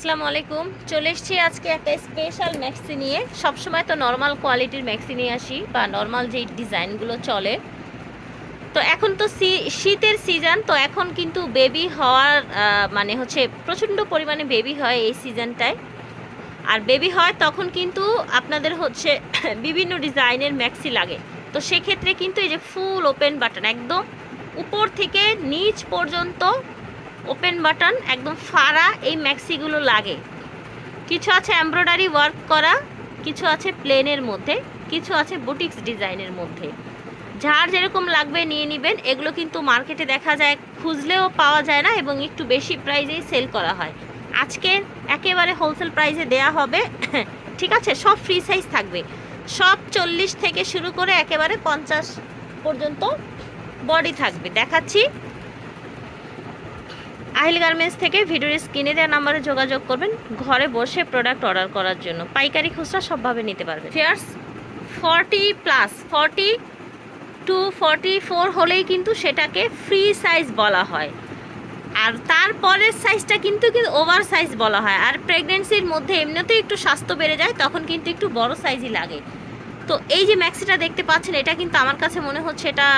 আসসালামু আলাইকুম। চলে এসেছি আজকে একটা স্পেশাল ম্যাক্সি নিয়ে। সবসময় তো নর্মাল কোয়ালিটির ম্যাক্সি নিয়ে আসি বা নর্মাল যেই ডিজাইনগুলো চলে। তো এখন তো শীতের সিজন তো এখন কিন্তু বেবি হওয়ার মানে হচ্ছে প্রচণ্ড পরিমাণে বেবি হয় এই সিজনটায় আর বেবি হয় তখন কিন্তু আপনাদের হচ্ছে বিভিন্ন ডিজাইনের ম্যাক্সি লাগে। তো সেক্ষেত্রে কিন্তু এই যে ফুল ওপেন বাটন একদম উপর থেকে নিচ পর্যন্ত ওপেন বাটন, একদম ফাড়া এই ম্যাক্সিগুলো লাগে। কিছু আছে এমব্রয়ডারি ওয়ার্ক করা, কিছু আছে প্লেনের মধ্যে, কিছু আছে বুটিক্স ডিজাইনের মধ্যে। যার যেরকম লাগবে নিয়ে নেবেন, এগুলো কিন্তু মার্কেটে দেখা যায়, খুঁজলেও পাওয়া যায় না এবং একটু বেশি প্রাইজেই সেল করা হয়। আজকে একেবারে হোলসেল প্রাইসে দেয়া হবে, ঠিক আছে? সব ফ্রি সাইজ থাকবে। সব চল্লিশ থেকে শুরু করে একেবারে পঞ্চাশ পর্যন্ত বডি থাকবে। দেখাচ্ছি। আহিল গার্মেন্টস থেকে ভিডিওর স্ক্রিনে দেওয়া নাম্বারে যোগাযোগ করবেন। ঘরে বসে প্রোডাক্ট অর্ডার করার জন্য। পাইকারি খুচরা সবভাবে নিতে পারবেন। Fairs forty plus forty two forty four হলেই কিন্তু সেটাকে ফ্রি সাইজ বলা হয়। আর তারপরের সাইজটা কিন্তু কিন্তু ওভার সাইজ বলা হয়। আর প্রেগনেন্সির মধ্যে এমনিতেই একটু স্বাস্থ্য বেড়ে যায়, তখন কিন্তু একটু বড় সাইজই লাগে। তো এই যে ম্যাক্সিটা দেখতে পাচ্ছেন, এটা কিন্তু আমার কাছে মনে হচ্ছে এটা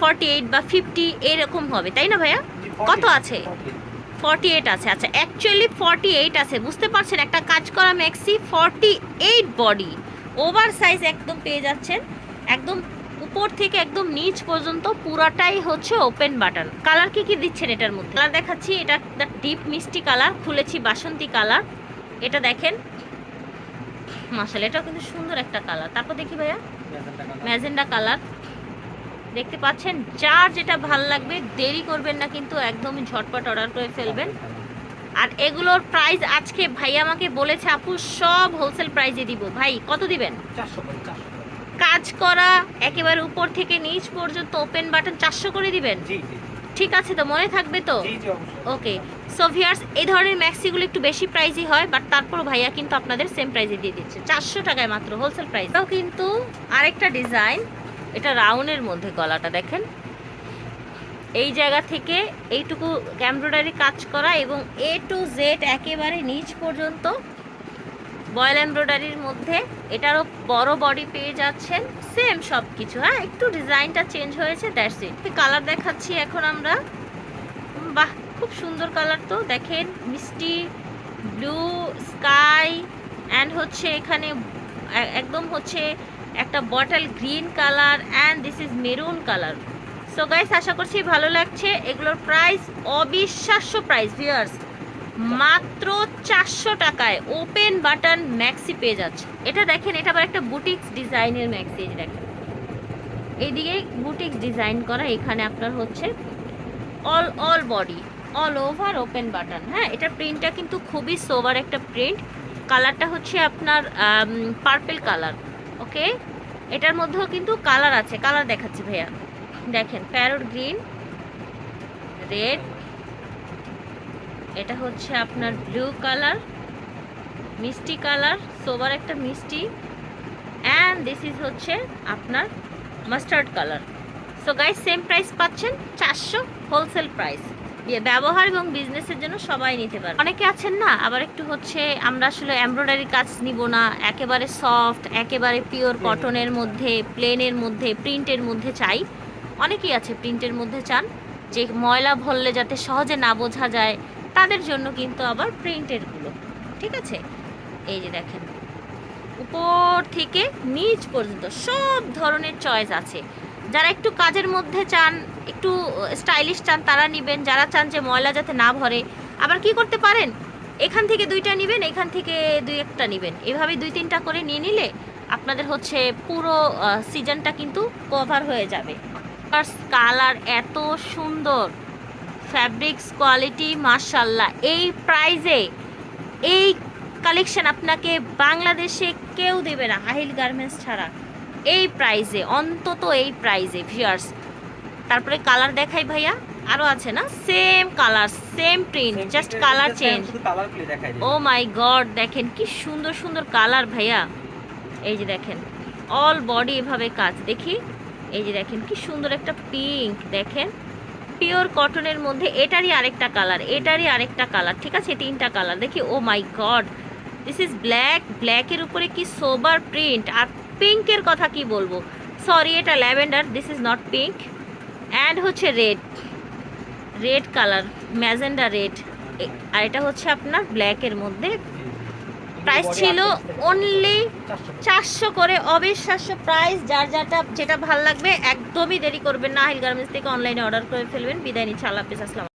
ফর্টি এইট বা ফিফটি এরকম হবে। তাই না ভাইয়া? কত আছে? ফর্টি এইট আছে। আচ্ছা অ্যাকচুয়ালি ফর্টি এইট আছে। বুঝতে পারছেন একটা কাজ করা maxi forty eight body over size একদম পেয়ে যাচ্ছেন। একদম উপর থেকে একদম নিচ পর্যন্ত পুরাটাই হচ্ছে ওপেন বাটন কালার কি কি দিচ্ছেন এটার মধ্যে? কালার দেখাচ্ছি এটা ডিপ মিষ্টি কালার খুলেছি বাসন্তী কালার এটা দেখেন। মাসাল এটাও কিন্তু সুন্দর একটা কালার তারপর দেখি ভাইয়া। ম্যাজেন্ডা কালার দেখতে পাচ্ছেন যার যেটা ভালো লাগবে দেরি করবেন না কিন্তু একদমই ঝটপট অর্ডার করে ফেলবেন। আর এগুলোর প্রাইস আজকে ভাই আমাকে বলেছে আপু সব হোলসেল প্রাইজে দিব। ভাই কত দিবেন? কাজ করা একেবারে উপর থেকে নিচ পর্যন্ত ওপেন বাটন চারশো করে দিবেন? ঠিক আছে তো মনে থাকবে তো? ওকে সো ভিয়ার্স এই ধরনের ম্যাক্সিগুলো একটু বেশি প্রাইসই হয় বাট তারপর ভাইয়া কিন্তু আপনাদের সেম প্রাইসে দিয়ে দিচ্ছে। চারশো টাকায় মাত্র হোলসেল প্রাইস কিন্তু আরেকটা ডিজাইন এটা রাউন্ডের মধ্যে গলাটা দেখেন। এই জায়গা থেকে এইটুকু এমব্রয়ডারি কাজ করা এবং এ টু জেড একেবারে নিচ পর্যন্ত বয়েল এমব্রয়ডারির মধ্যে। এটারও বড় বডি পেয়ে যাচ্ছেন। সেম সব কিছু হ্যাঁ? একটু ডিজাইনটা চেঞ্জ হয়েছে দ্যাটস ইট কালার দেখাচ্ছি এখন আমরা। বাহ, খুব সুন্দর কালার তো। দেখেন, মিষ্টি ব্লু স্কাই অ্যান্ড হচ্ছে এখানে একদম হচ্ছে একটা bottle green colour and this is maroon colour so guys আশা করছি ভালো লাগছে। এগুলোর প্রাইস অবিশ্বাস্য প্রাইস ভিউয়ার্স মাত্র চারশো টাকায় ওপেন বাটন ম্যাক্সি পেয়ে যাচ্ছে। এটা দেখেন, এটা আবার একটা বুটিক্স ডিজাইনের ম্যাক্সি দেখেন। এইদিকে বুটিক্স ডিজাইন করা, এখানে আপনার হচ্ছে all all body all over open button হ্যাঁ এটা প্রিন্টটা কিন্তু খুবই সোভার একটা প্রিন্ট কালারটা হচ্ছে আপনার পার্পেল কালার ওকে? এটার মধ্যেও কিন্তু কালার আছে, কালার দেখাচ্ছি ভাইয়া। দেখেন, প্যারোট গ্রিন, রেড, এটা হচ্ছে আপনার ব্লু কালার, মিষ্টি কালার, সোবার একটা মিষ্টি অ্যান্ড দিস ইজ হচ্ছে আপনার mustard colour. So guys same price পাচ্ছেন, চারশো হোলসেল প্রাইস ব্যবহার এবং বিজনেসের জন্য সবাই নিতে পারে অনেকে আছেন না আবার একটু হচ্ছে আমরা আসলে এমব্রয়ডারি কাজ নিব না একেবারে সফট একেবারে পিওর কটনের মধ্যে প্লেনের মধ্যে প্রিন্টের মধ্যে চাই। অনেকেই আছে প্রিন্টের মধ্যে চান যে ময়লা ভরলে যাতে সহজে না বোঝা যায় তাদের জন্য কিন্তু আবার প্রিন্টেরগুলো ঠিক আছে? এই যে দেখেন উপর থেকে নিচ পর্যন্ত সব ধরনের চয়েস আছে। যারা একটু কাজের মধ্যে চান, একটু স্টাইলিশ চান, তারা নেবেন। যারা চান যে ময়লা যাতে না ভরে, আবার কি করতে পারেন? এখান থেকে দুইটা নেবেন, এখান থেকে দুই একটা নেবেন। এভাবে দুই তিনটা করে নিয়ে নিলে আপনাদের হচ্ছে পুরো সিজনটা কিন্তু কভার হয়ে যাবে। কালার এত সুন্দর। ফ্যাব্রিক্স কোয়ালিটি মার্শাল্লাহ এই প্রাইজে এই কালেকশন আপনাকে বাংলাদেশে কেউ দেবে না, আহিল গার্মেন্টস ছাড়া। এই প্রাইজে অন্তত এই প্রাইজে ভিউয়ার্স তারপরে কালার দেখাই ভাইয়া। আরও আছে না? Same colour same print just colour change oh my god দেখেন কি সুন্দর সুন্দর কালার ভাইয়া। এই যে দেখেন অল বডি এভাবে কাজ। দেখি এই যে দেখেন কি সুন্দর একটা পিঙ্ক দেখেন। পিওর কটনের মধ্যে এটারই আরেকটা কালার এটারই আরেকটা কালার ঠিক আছে? তিনটা কালার দেখি ও my god this is black ব্ল্যাকের উপরে কি সোবার প্রিন্ট আর পিঙ্কের কথা কি বলব? সরি এটা lavender this is not pink and হচ্ছে red red colour magenta red আর এটা হচ্ছে আপনার ব্ল্যাকের মধ্যে। প্রাইস ছিল অনলি চারশো করে, অবিশ্বাস্য প্রাইস যার যারটা যেটা ভালো লাগবে, একদমই দেরি করবেন না। আহিল গার্মেন্টস থেকে অনলাইনে অর্ডার করে ফেলবেন। বিদায় নিচ্ছে। আল্লাহ হাফিজ।